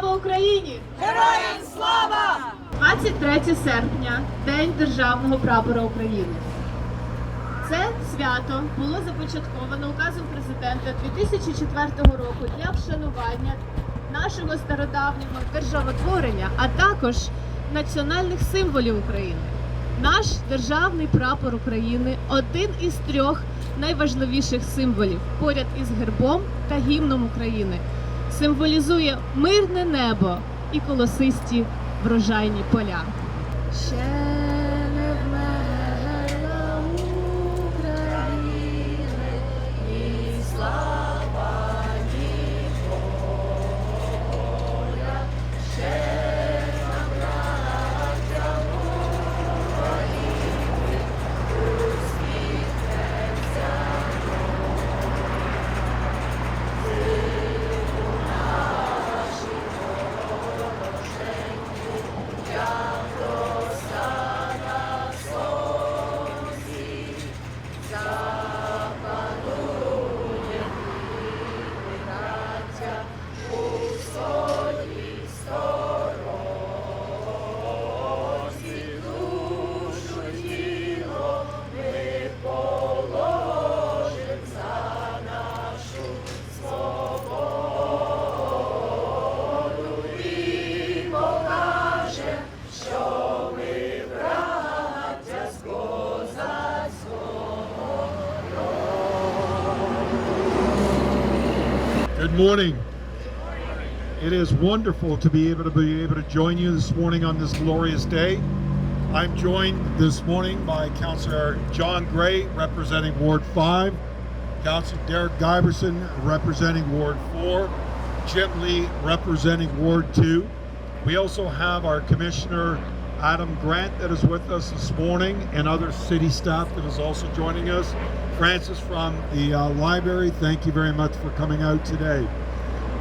Слава Україні! Героям слава! 23 серпня День Державного прапора України. Це свято було започатковано указом президента 2004 року для вшанування нашого стародавнього державотворення, а також національних символів України. Наш державний прапор України один із трьох найважливіших символів поряд із гербом та гімном України. Символізує мирне небо і колосисті врожайні поля. Ще Good morning. It is wonderful to be able to be able to join you this morning on this glorious day. I'm joined this morning by Councillor John Gray representing Ward 5, Councillor Derek Giberson representing Ward 4, Jim Lee representing Ward 2. We also have our Commissioner Adam Grant, that is with us this morning, and other city staff that is also joining us. Francis from the uh, library, thank you very much for coming out today.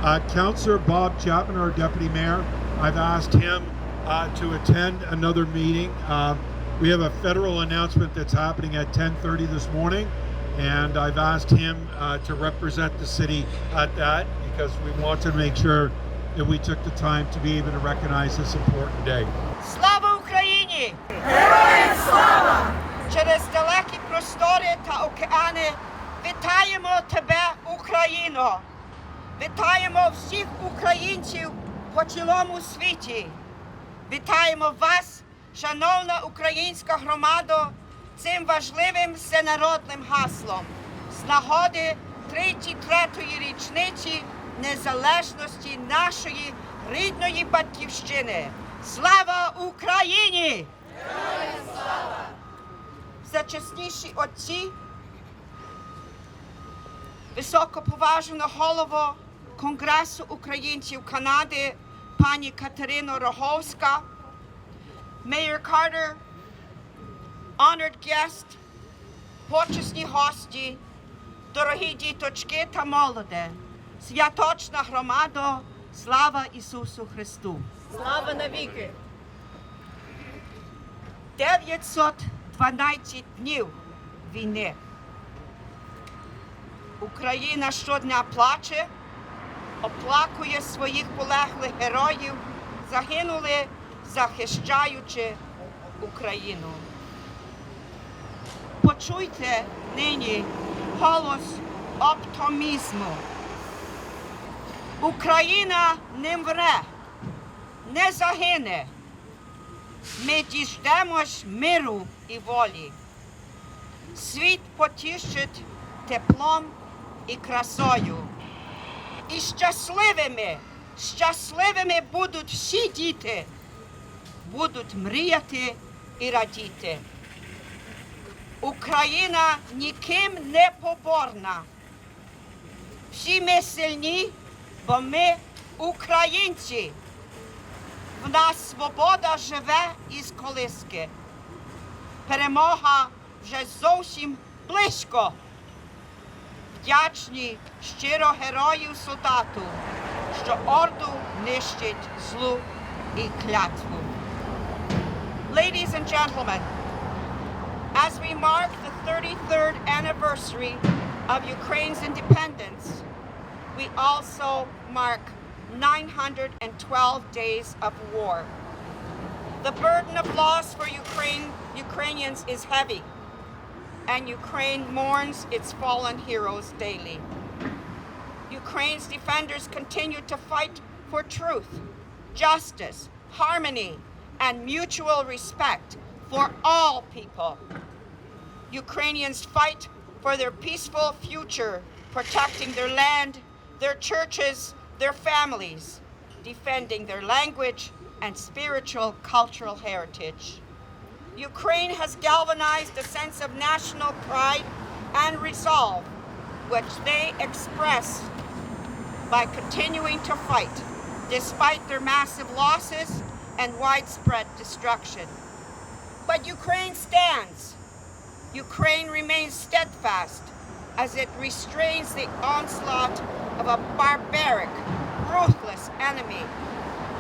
Uh, Councillor Bob Chapman, our deputy mayor, I've asked him uh, to attend another meeting. Uh, we have a federal announcement that's happening at 10:30 this morning, and I've asked him uh, to represent the city at that because we want to make sure that we took the time to be able to recognize this important day. Україні! Героям слава! Через далекі простори та океани вітаємо тебе, Україно! Вітаємо всіх українців по цілому світі! Вітаємо вас, шановна українська громада, цим важливим всенародним гаслом з нагоди 33-ї річниці незалежності нашої рідної батьківщини. Слава Україні! Зачесніші отці, високоповажена голова Конгресу українців Канади пані Катерина Роговська, Mayor Carter, honored guest, почесні гості, дорогі діточки та молоде, святочна громада, слава Ісусу Христу! Слава навіки! 912 днів війни. Україна щодня плаче, оплакує своїх полеглих героїв, загинули, захищаючи Україну. Почуйте нині голос оптимізму. Україна не мре, не загине. Ми діждемось миру і волі. Світ потішить теплом і красою. І щасливими, щасливими будуть всі діти, будуть мріяти і радіти. Україна ніким не поборна. Всі ми сильні, бо ми українці. В нас свобода живе із колиски. Перемога вже зовсім близько. Вдячні щиро герою солдату, що орду нищить злу і клятву. Ladies and gentlemen, as we mark the 33rd anniversary of Ukraine's independence, we also mark 912 days of war. The burden of loss for Ukraine, Ukrainians is heavy, and Ukraine mourns its fallen heroes daily. Ukraine's defenders continue to fight for truth, justice, harmony, and mutual respect for all people. Ukrainians fight for their peaceful future, protecting their land, their churches, their families, defending their language and spiritual cultural heritage. Ukraine has galvanized a sense of national pride and resolve, which they express by continuing to fight despite their massive losses and widespread destruction. But Ukraine stands. Ukraine remains steadfast as it restrains the onslaught of a barbaric, ruthless enemy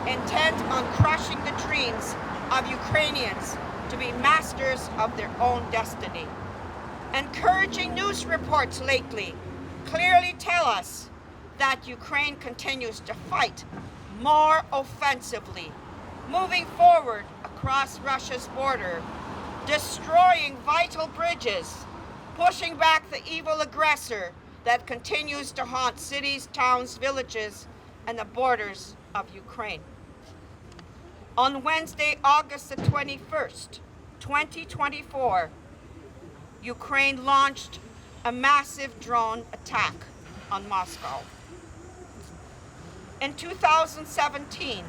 intent on crushing the dreams of Ukrainians to be masters of their own destiny. Encouraging news reports lately clearly tell us that Ukraine continues to fight more offensively, moving forward across Russia's border, destroying vital bridges, pushing back the evil aggressor that continues to haunt cities, towns, villages, and the borders of Ukraine. On Wednesday, August the 21st, 2024, Ukraine launched a massive drone attack on Moscow. In 2017,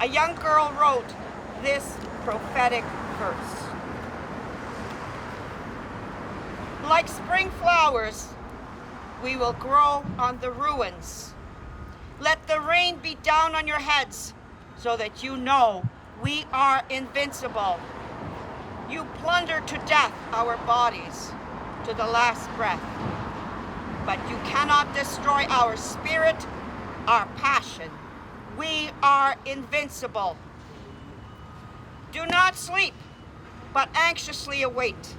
a young girl wrote this prophetic verse. Like spring flowers, we will grow on the ruins. Let the rain beat down on your heads so that you know we are invincible. You plunder to death our bodies to the last breath, but you cannot destroy our spirit, our passion. We are invincible. Do not sleep, but anxiously await.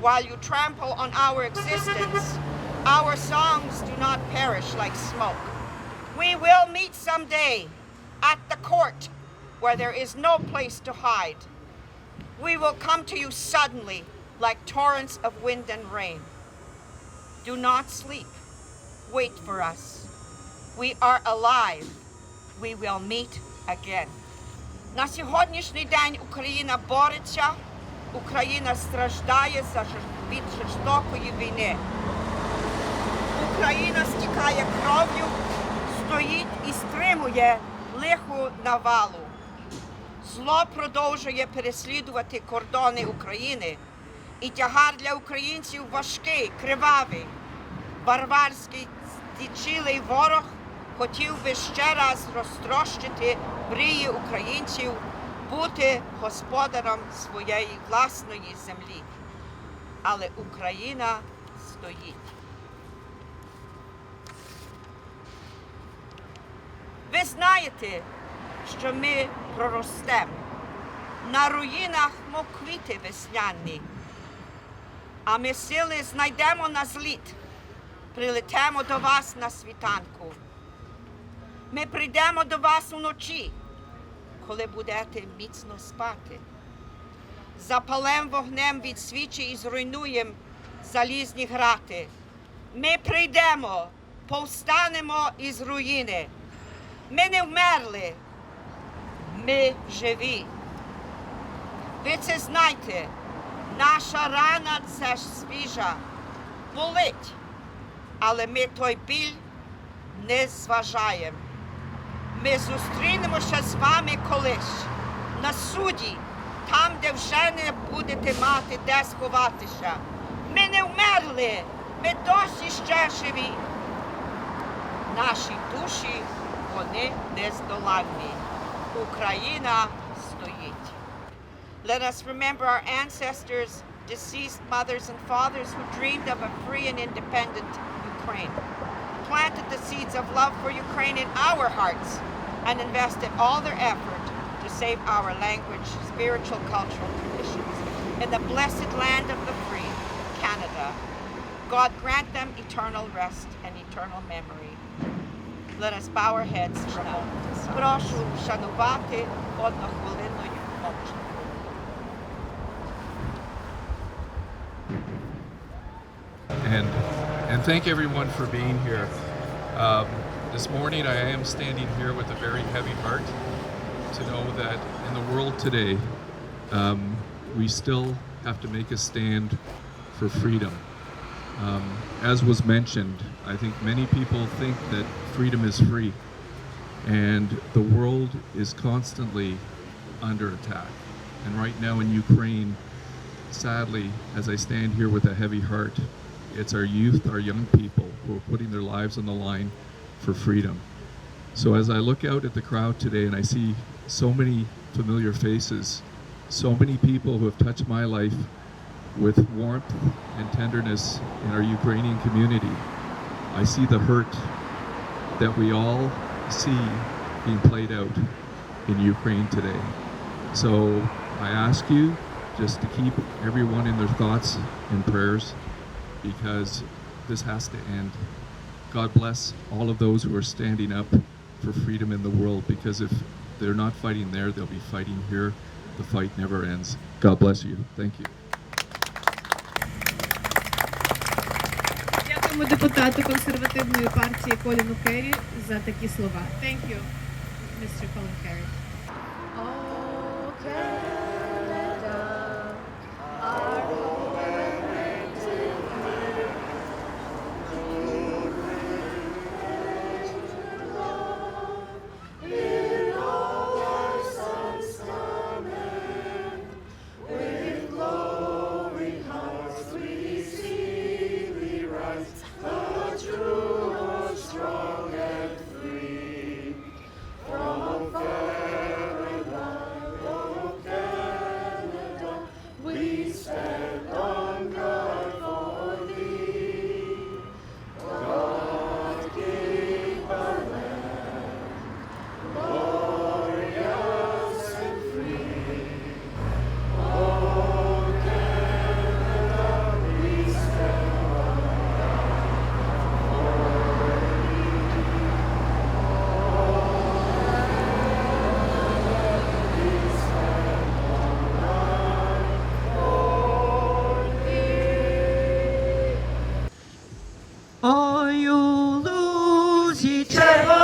While you trample on our existence, our songs do not perish like smoke. We will meet someday at the court where there is no place to hide. We will come to you suddenly like torrents of wind and rain. Do not sleep. Wait for us. We are alive. We will meet again. На сьогоднішній день Україна бореться, Україна страждає за жор- від жорстокої війни. Україна стікає кров'ю, стоїть і стримує лиху навалу. Зло продовжує переслідувати кордони України, і тягар для українців важкий, кривавий, варварський стічілий ворог хотів би ще раз розтрощити мрії українців бути господарем своєї власної землі. Але Україна стоїть. Ви знаєте, що ми проростемо. На руїнах, мов квіти весняні. А ми сили знайдемо на зліт, прилетемо до вас на світанку. Ми прийдемо до вас уночі, коли будете міцно спати. Запалем вогнем від свічі і зруйнуємо залізні грати. Ми прийдемо, повстанемо із руїни. Ми не вмерли, ми живі. Ви це знайте, наша рана це ж свіжа, болить, але ми той біль не зважаємо. Ми зустрінемося з вами колись на суді, там, де вже не будете мати де сховатися. Ми не вмерли, ми досі ще живі. Наші душі, вони нездоланні. Україна стоїть. Let us remember our ancestors, deceased mothers and fathers who dreamed of a free and independent Ukraine, planted the seeds of love for Ukraine in our hearts, and invested all their effort to save our language, spiritual, cultural traditions in the blessed land of the free, Canada. God grant them eternal rest and eternal memory. Let us bow our heads. Прошу вшанувати однохвилинною мовчаною. and and thank everyone for being here. Um, this morning, I am standing here with a very heavy heart to know that in the world today, um, we still have to make a stand for freedom. Um, as was mentioned, I think many people think that freedom is free, and the world is constantly under attack. And right now in Ukraine, sadly, as I stand here with a heavy heart, it's our youth, our young people who are putting their lives on the line for freedom. So as I look out at the crowd today and I see so many familiar faces, so many people who have touched my life with warmth and tenderness in our Ukrainian community, I see the hurt that we all see being played out in Ukraine today. So I ask you just to keep everyone in their thoughts and prayers because this has to end. God bless all of those who are standing up for freedom in the world because if they're not fighting there, they'll be fighting here. The fight never ends. God bless you. Thank you. Дякуємо депутату консервативної партії Коліну Керрі за такі слова. Thank you, Mr. Colin Kerry. Oh,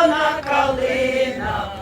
червона калина.